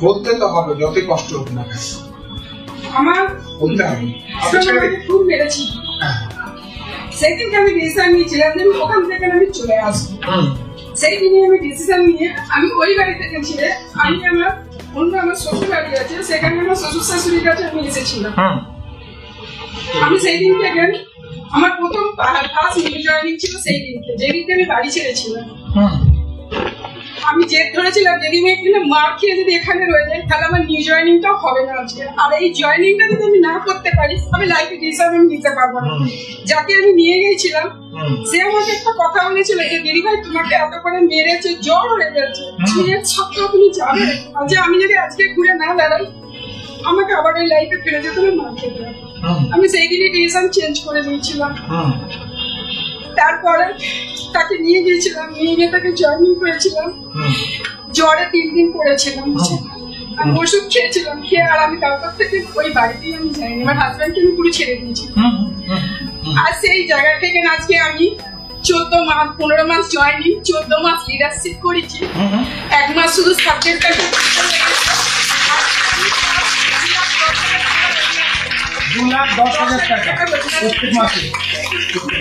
বলতে তো হবে যতই কষ্ট হোক না কেন। আমার বলতে হবে আপনি ছেড়ে দিন। খুব মেরেছি হ্যাঁ। সেদিনকে আমি ডিসিশন নিয়েছিলাম যে ওখান থেকে আমি চলে আসব সেই দিনে আমি ডিসিশন নিয়ে আমি ওই বাড়ি থেকে ছেড়ে আমি আমার অন্য আমার শ্বশুর বাড়ি আছে সেখানে আমার শ্বশুর শাশুড়ির কাছে আমি এসেছিলাম। আমি সেই দিন থেকে আমার প্রথম ফার্স্ট জয়নিং ছিল সেই দিনকে যেদিনকে আমি বাড়ি ছেড়েছিলাম। আমি জেদ ধরেছিলাম যদি আমি এখানে মার খেয়ে যদি এখানে রয়ে যাই তাহলে আমার নিউ জয়নিংটা হবে না আজকে। আর এই জয়নিংটা যদি আমি না করতে পারি আমি লাইফে আমি নিতে পারব না। যাকে আমি নিয়ে গেছিলাম সে আমাকে একটা কথা বলেছিল যে দিদি ভাই তোমাকে এত করে মেরেছে জ্বর হয়ে গেছে তুমি এক সপ্তাহ তুমি যাবে আর যে আমি যদি আজকে ঘুরে না দাঁড়াই আমাকে আবার ওই লাইফে ফিরে যেতে হবে মার খেতে। আমি সেই দিনই ডিসিশন চেঞ্জ করে দিয়েছিলাম। তারপরে তাকে নিয়ে গিয়েছিলাম নিয়ে গিয়ে তাকে জয়েনিং করেছিলাম। জ্বরে তিন দিন পড়েছিলাম। আমি ওষুধ খেয়েছিলাম খেয়ে আর আমি তারপর থেকে ওই বাড়িতেই আমি যাইনি। আমার হাজব্যান্ডকে আমি পুরো ছেড়ে দিয়েছি। আর সেই জায়গা থেকে আজকে আমি চোদ্দ মাস পনেরো মাস জয়েনিং চোদ্দ মাস লিডারশিপ করেছি। এক মাস শুধু সাবজেক্টটা দু লাখ দশ হাজার টাকা। প্রত্যেক মাসে।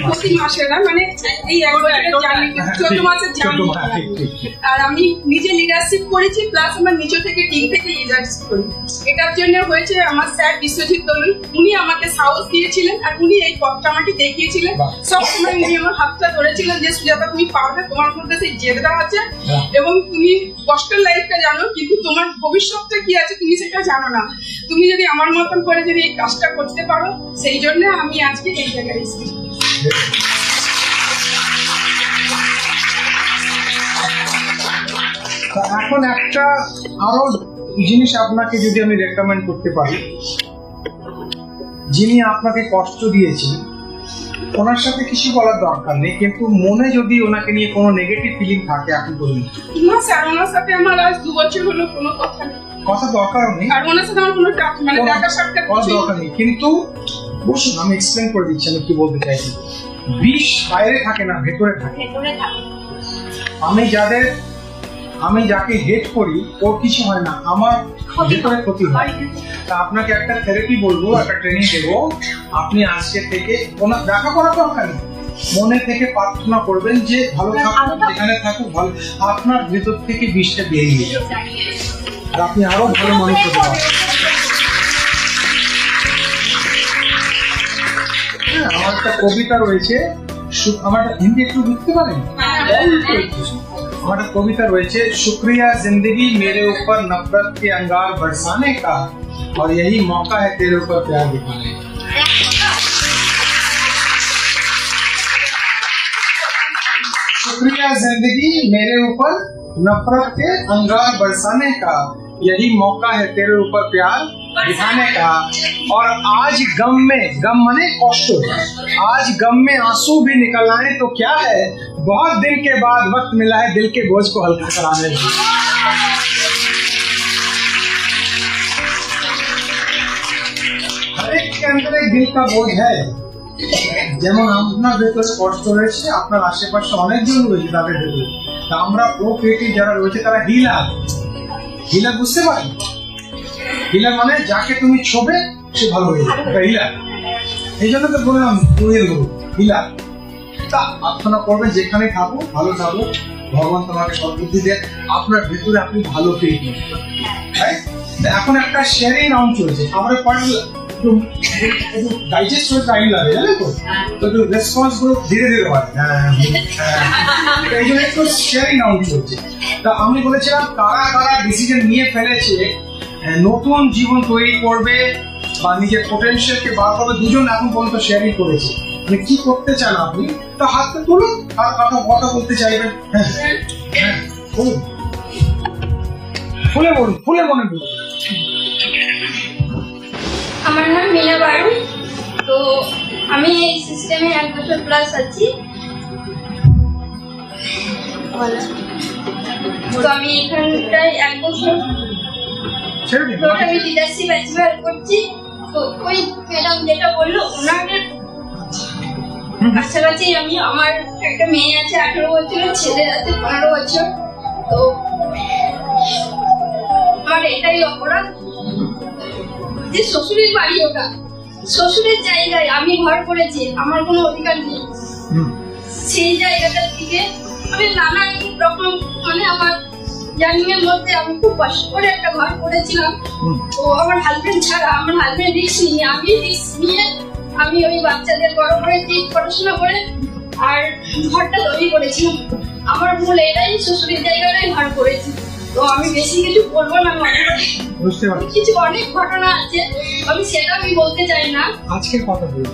প্রতি মাসে না? মানে এই এক বছরের জার্নি চোদ্দ মাসের জার্নি। মাস, ঠিক, ঠিক, ঠিক। আর আমি নিজে লিডারশিপ করেছি প্লাস আমার নিচে থেকে টিম থেকে লিডারশিপ করি এটার জন্য হয়েছে আমার স্যার বিশ্বজিৎ দলুই। উনি আমাকে সাহস দিয়েছিলেন আর উনি এই পথটা আমাকে দেখিয়েছিলেন। বাহ। সবসময় উনি আমার হাতটা ধরেছিলেন যে সুজাতা তুমি পারবে তোমার মধ্যে সেই জেদটা আছে এবং তুমি কষ্টের লাইফটা জানো কিন্তু তোমার ভবিষ্যৎটা কি আছে তুমি সেটা জানো না। তুমি যদি আমার মতন করে যদি এই কাজটা করতে পারো, সেই জন্য আমি আজকে এই জায়গায় এসেছি। এখন একটা আরও জিনিস আপনাকে যদি আমি রেকমেন্ড করতে পারি, যিনি আপনাকে কষ্ট দিয়েছেন ওনার সাথে কিছু বলার দরকার নেই কিন্তু মনে যদি ওনাকে নিয়ে কোনো নেগেটিভ ফিলিং থাকে এখন বলুন। না স্যার ওনার সাথে আমার আজ দু বছর হলো কোনো কথা নেই। কথা দরকারও নেই। আর ওনার সাথে আমার কোনো মানে দেখা সাক্ষাৎ কোনো দরকার নেই। কিন্তু বসুন আমি এক্সপ্লেন করে দিচ্ছি আমি কি বলতে চাইছি। বিষ বাইরে থাকে না ভেতরে থাকে। ভেতরে থাকে। আমি যাদের আমি যাকে হেট করি ওর কিছু হয় না আমার ভেতরে ক্ষতি হয়। তা আপনাকে একটা থেরাপি বলব একটা ট্রেনিং দেবো। আপনি আজকে থেকে ওনার দেখা করার দরকার নেই মনে থেকে প্রার্থনা করবেন যে ভালো থাকুক যেখানে থাকুক ভালো আপনার ভেতর থেকে বিষটা বেরিয়ে যাবে আর আপনি আরো ভালো মানুষ হতে পারবেন হ্যাঁ আমার একটা কবিতা রয়েছে সু- আমার একটা হিন্দি একটু লিখতে পারেন हमारा कविता रहे शुक्रिया जिंदगी मेरे ऊपर नफरत के अंगार बरसाने का और यही मौका है तेरे ऊपर प्यार दिखाने का ज़िंदगी मेरे ऊपर नफरत के अंगार बरसाने का, यही मौका है तेरे ऊपर प्यार दिखाने का। और आज गम में, गम मने कष्ट आज गम में आँसू भी निकल आए तो क्या है? बहुत दिन के बाद वक्त मिला है दिल के बोझ को हल्का कराने का हर एक के अंदर एक दिल का बोझ है। যেমন আপনার কষ্ট রয়েছে আপনার আশেপাশে অনেকজন রয়েছে তাদের ভেতরে। আমরা প্রো যারা রয়েছে, তারা বুঝতে হিলার মানে যাকে তুমি ছোবে, সে ভালো হয়ে যাবে। এই জন্য তো বললাম গুরু তা করবেন যেখানে থাকো ভালো থাকো ভগবান তোমাকে সদ্বুদ্ধি দেয় আপনার ভেতরে আপনি ভালো ফিল করবেন এখন একটা শেয়ারিং রাউন্ড চলছে। আমরা পয়েন্ট একটু ডাইজেস্ট হয়ে টাইম লাগে জানো তো? তো একটু রেসপন্সগুলো ধীরে ধীরে হয়। হ্যাঁ। তো এই জন্য একটু শেয়ারিং রাউন্ড চলছে তা আমি বলেছিলাম কারা কারা ডিসিশন নিয়ে ফেলেছে নতুন জীবন তৈরি করবে বা নিজের পোটেনশিয়ালকে বার করবে দুজন এখন পর্যন্ত শেয়ারিং করেছে। মানে কি করতে চান আপনি? তা হাতটা তুলুন আর কথা কথা বলতে চাইবেন। হ্যাঁ। হ্যাঁ। বলুন। খুলে মনে বলুন। আমার নাম মিনা বারু। তো আমি এই সিস্টেমে এক বছর প্লাস আছি। তো আমি এখানটায় এক বছর। আমি লিডারশিপ অ্যাচিভার করছি। তো ওই ম্যাডাম যেটা বলল ওনাদের কাছাকাছি আমি আমার একটা মেয়ে আছে আঠারো বছরের ছেলে আছে পনেরো বছর। তো আমার এটাই অপরাধ। যে শ্বশুরের বাড়ি ওটা শ্বশুরের জায়গায় আমি ঘর করেছি আমার কোনো অধিকার নেই। সেই জায়গাটার দিকে আমি নানান রকম মানে আমার জার্নিংয়ের মধ্যে আমি খুব কষ্ট করে একটা ঘর করেছিলাম। তো আমার হাজবেন্ড ছাড়া আমার হাজবেন্ড রিক্স নিয়ে আমি রিক্স নিয়ে আমি ওই বাচ্চাদের বড় করেছি পড়াশোনা করে আর ঘরটা তৈরি করেছিলাম। আমার ভুল এটাই শ্বশুরের জায়গাটাই ঘর করেছি। তো আমি বেশি কিছু বলব না বুঝতে পারছি। কিছু অনেক ঘটনা আছে আমি সেটা আমি বলতে চাই না। আজকের কথা বলব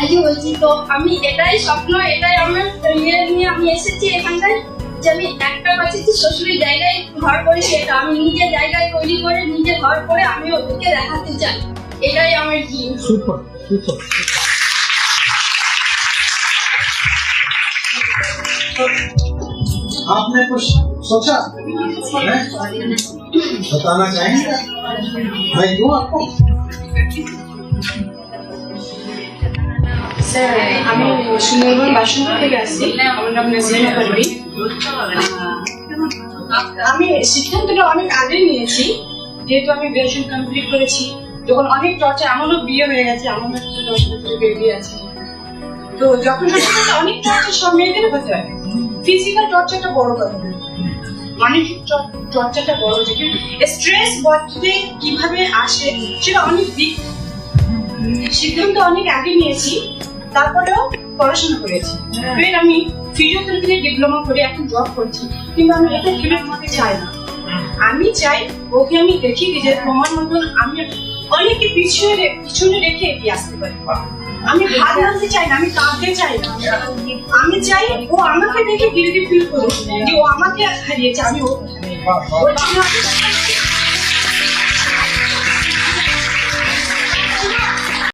আজকে বলছি তো আমি এটাই স্বপ্ন এটাই আমার ইয়ে নিয়ে আমি এসেছি এখানটায় যে আমি একটা বাচ্চাছি শ্বশুরের জায়গায় ঘর করেছি এটা আমি নিজের জায়গায় তৈরি করে নিজে ঘর করে আমি ওদেরকে দেখাতে চাই। এটাই আমার ড্রিম সুপার সুপার। आपने कुछ सोचा है? बताना चाहेंगे मैं क्यों आपको স্যার আমি সুন্দরবন বাসন্তী থেকে আসছি আমার নাম নাজিমা পারভি আমি সিদ্ধান্তটা অনেক আগে নিয়েছি যেহেতু আমি গ্রাজুয়েশন কমপ্লিট করেছি যখন অনেক টর্চার আমারও বিয়ে হয়ে গেছে আমার একটা দশ বছরের বেবি আছে তো যখন সত্যি অনেক টর্চার সব মেয়েদের হতে হয় ফিজিক্যাল টর্চারটা বড় কথা মানসিক টর্চারটা বড় স্ট্রেস বডিতে কীভাবে আসে সেটা অনেক দিক সিদ্ধান্ত অনেক আগে নিয়েছি তারপরেও পড়াশোনা করেছি। ফের আমি ফিজিওথেরাপিতে ডিপ্লোমা করে এখন জব করছি কিন্তু আমি এটা করতে চাই না। আমি চাই ওকে আমি দেখি যে তোমার মতন আমি অনেকে পিছনে পিছনে রেখে এগিয়ে আসতে পারি। আমি ভাগ নামতে চাই না, আমি কাঁদতে চাই না। আমি চাই ও আমাকে দেখে ধীরে ফিল করুক, যে ও আমাকে হারিয়েছে, আমি ওকে